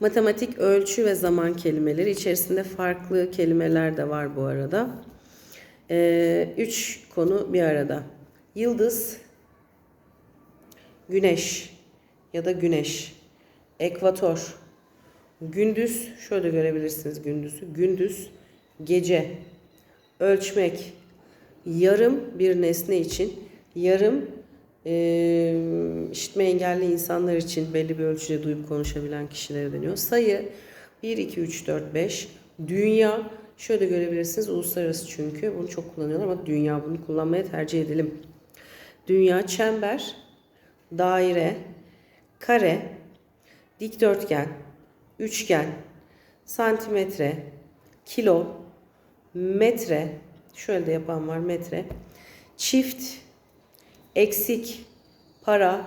Matematik ölçü ve zaman kelimeleri içerisinde farklı kelimeler de var bu arada. Ee, üç konu bir arada. Yıldız, güneş ya da güneş, ekvator, gündüz, şöyle görebilirsiniz gündüzü, gündüz, gece, ölçmek, yarım bir nesne için, yarım e, işitme engelli insanlar için belli bir ölçüde duyup konuşabilen kişilere deniyor. Sayı 1, 2, 3, 4, 5. Dünya şöyle görebilirsiniz uluslararası çünkü bunu çok kullanıyorlar ama dünya bunu kullanmaya tercih edelim. Dünya çember, daire, kare, dikdörtgen, üçgen, santimetre, kilo, metre, şöyle de yapan var metre, çift, eksik, para.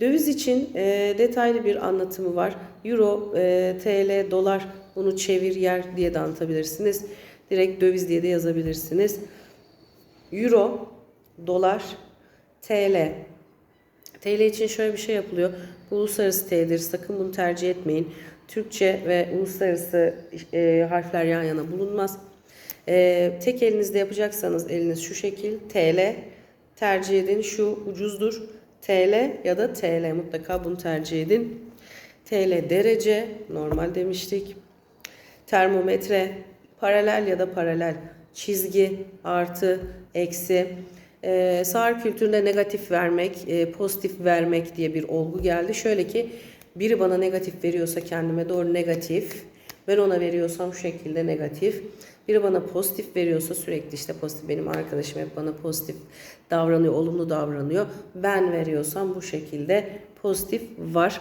Döviz için e, detaylı bir anlatımı var. Euro, e, TL, dolar bunu çevir yer diye de anlatabilirsiniz. Direkt döviz diye de yazabilirsiniz. Euro, dolar, TL. TL için şöyle bir şey yapılıyor. Bu uluslararası TL'dir. Sakın bunu tercih etmeyin. Türkçe ve uluslararası e, harfler yan yana bulunmaz. E, tek elinizde yapacaksanız eliniz şu şekil. TL tercih edin. Şu ucuzdur. TL ya da TL mutlaka bunu tercih edin. TL derece normal demiştik. Termometre paralel ya da paralel çizgi artı eksi ee, sağır kültüründe negatif vermek, e, pozitif vermek diye bir olgu geldi. Şöyle ki biri bana negatif veriyorsa kendime doğru negatif, ben ona veriyorsam şu şekilde negatif. Biri bana pozitif veriyorsa sürekli işte pozitif benim arkadaşım hep bana pozitif davranıyor, olumlu davranıyor. Ben veriyorsam bu şekilde pozitif var.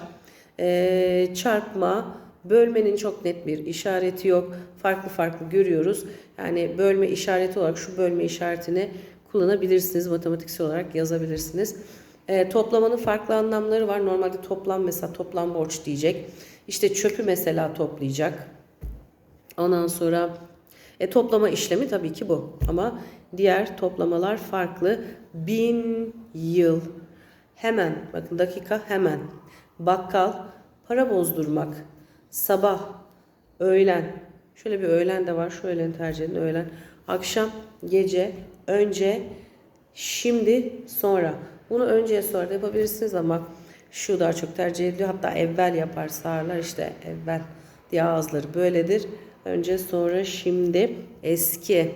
Ee, çarpma, bölmenin çok net bir işareti yok. Farklı farklı görüyoruz. Yani bölme işareti olarak şu bölme işaretini kullanabilirsiniz. Matematiksel olarak yazabilirsiniz. E, toplamanın farklı anlamları var. Normalde toplam mesela toplam borç diyecek. İşte çöpü mesela toplayacak. Ondan sonra e, toplama işlemi tabii ki bu. Ama diğer toplamalar farklı. Bin yıl. Hemen. Bakın dakika hemen. Bakkal. Para bozdurmak. Sabah. Öğlen. Şöyle bir öğlen de var. Şu öğleni tercih edin. Öğlen. Akşam. Gece. Önce. Şimdi. Sonra. Bunu önceye sonra da yapabilirsiniz ama şu daha çok tercih ediliyor. Hatta evvel yapar sağırlar işte evvel diye ağızları böyledir. Önce sonra şimdi eski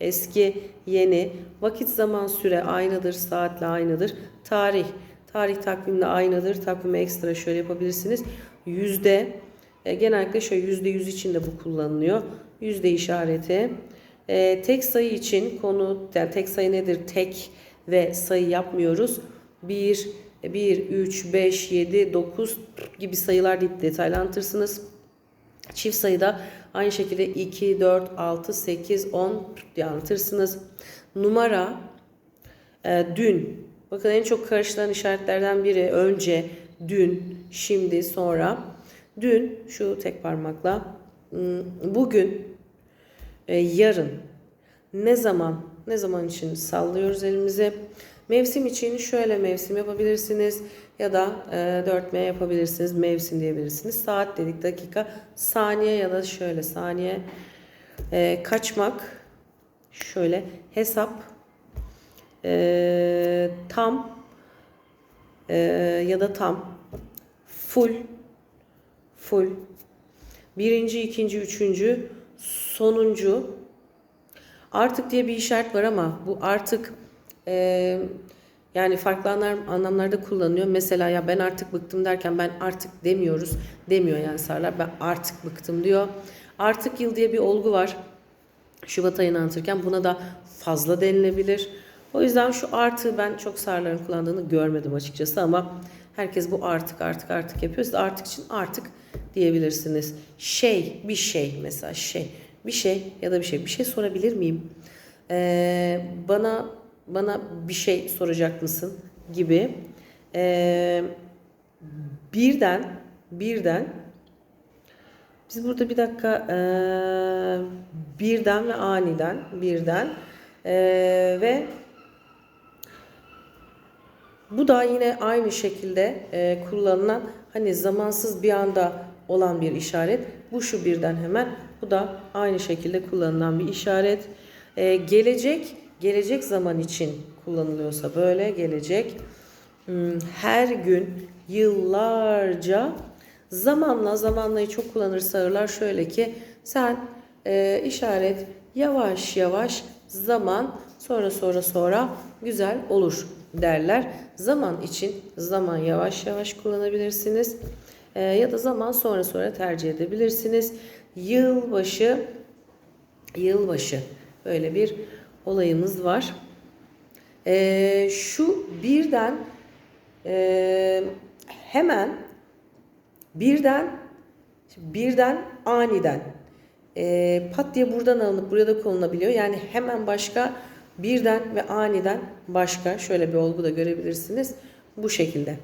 eski yeni vakit zaman süre aynıdır saatle aynıdır. Tarih tarih takvimle aynıdır. Takvime ekstra şöyle yapabilirsiniz. Yüzde e, genellikle şöyle yüzde yüz için de bu kullanılıyor. Yüzde işareti. E, tek sayı için konu yani tek sayı nedir? Tek ve sayı yapmıyoruz. 1, 1, 3, 5, 7, 9 gibi sayılar deyip detaylı anlatırsınız. Çift sayıda aynı şekilde 2, 4, 6, 8, 10 diye anlatırsınız. Numara e, dün. Bakın en çok karışılan işaretlerden biri önce, dün, şimdi, sonra. Dün şu tek parmakla. Bugün, e, yarın. Ne zaman? Ne zaman için sallıyoruz elimizi. Mevsim için şöyle mevsim yapabilirsiniz ya da e, 4M yapabilirsiniz. Mevsim diyebilirsiniz. Saat dedik dakika, saniye ya da şöyle saniye. E, kaçmak şöyle hesap e, tam e, ya da tam full full birinci, ikinci, üçüncü sonuncu Artık diye bir işaret var ama bu artık e, yani farklı anlam, anlamlarda kullanılıyor. Mesela ya ben artık bıktım derken ben artık demiyoruz. Demiyor yani sarlar. Ben artık bıktım diyor. Artık yıl diye bir olgu var. Şubat ayını anlatırken buna da fazla denilebilir. O yüzden şu artı ben çok sarların kullandığını görmedim açıkçası ama herkes bu artık artık artık yapıyor. Siz artık için artık diyebilirsiniz. Şey, bir şey mesela şey bir şey ya da bir şey bir şey sorabilir miyim? Ee, bana bana bir şey soracak mısın gibi ee, birden birden biz burada bir dakika ee, birden ve aniden birden ee, ve bu da yine aynı şekilde e, kullanılan hani zamansız bir anda olan bir işaret. Bu şu birden hemen. Bu da aynı şekilde kullanılan bir işaret. Ee, gelecek, gelecek zaman için kullanılıyorsa böyle gelecek. Hmm, Her gün, yıllarca zamanla, zamanlayı çok kullanır sağırlar. Şöyle ki sen e, işaret yavaş yavaş zaman sonra sonra sonra güzel olur derler. Zaman için zaman yavaş yavaş kullanabilirsiniz. E, ya da zaman sonra sonra tercih edebilirsiniz. Yılbaşı yılbaşı böyle bir olayımız var. E, şu birden e, hemen birden birden aniden e, pat diye buradan alınıp buraya da konulabiliyor. Yani hemen başka birden ve aniden başka şöyle bir olgu da görebilirsiniz. Bu şekilde.